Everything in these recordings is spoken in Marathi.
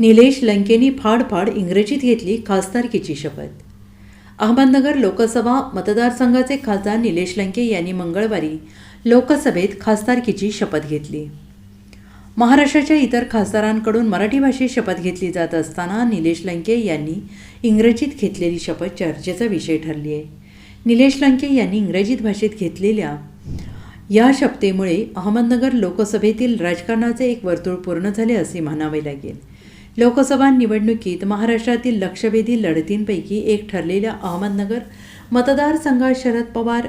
निलेश लंकेनी फाडफाड इंग्रजीत घेतली खासदारकीची शपथ. अहमदनगर लोकसभा मतदारसंघाचे खासदार निलेश लंके यांनी मंगळवारी लोकसभेत खासदारकीची शपथ घेतली. महाराष्ट्राच्या इतर खासदारांकडून मराठी भाषेत शपथ घेतली जात असताना निलेश लंके यांनी इंग्रजीत घेतलेली शपथ चर्चेचा विषय ठरली आहे. निलेश लंके यांनी इंग्रजीत भाषेत घेतलेल्या या शपथेमुळे अहमदनगर लोकसभेतील राजकारणाचे एक वर्तुळ पूर्ण झाले असे म्हणावे लागेल. लोकसभा निवडणुकीत महाराष्ट्रातील लक्षवेधी लढतींपैकी एक ठरलेल्या अहमदनगर मतदारसंघात शरद पवार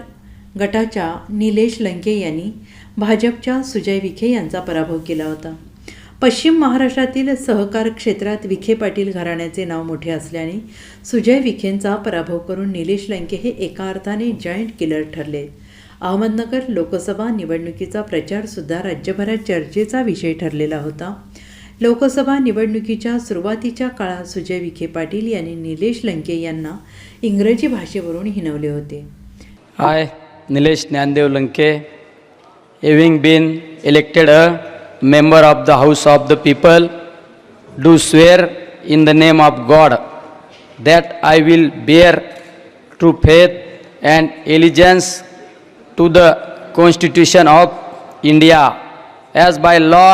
गटाच्या निलेश लंके यांनी भाजपच्या सुजय विखे यांचा पराभव केला होता. पश्चिम महाराष्ट्रातील सहकार क्षेत्रात विखे पाटील घराण्याचे नाव मोठे असल्याने सुजय विखेंचा पराभव करून निलेश लंके हे एका अर्थाने जॉईंट किलर ठरले. अहमदनगर लोकसभा निवडणुकीचा प्रचारसुद्धा राज्यभरात चर्चेचा विषय ठरलेला होता. लोकसभा निवडणुकीच्या सुरुवातीच्या काळात सुजय विखे पाटील यांनी निलेश लंके यांना इंग्रजी भाषेवरून हिनवले होते. I Nilesh Dnyandev Lanke having been elected a member of the house of the people do swear in the name of God that I will bear true faith and allegiance to the constitution of India as by law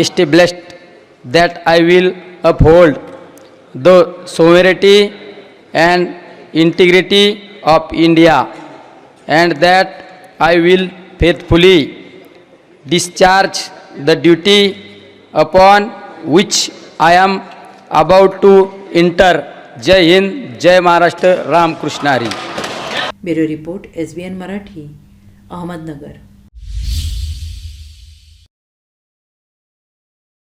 established that I will uphold the sovereignty and integrity of India and that I will faithfully discharge the duty upon which I am about to enter. Jai Hind, Jai Maharashtra, Ram Krishnari. Bureau Report, SBN Marathi, Ahmednagar.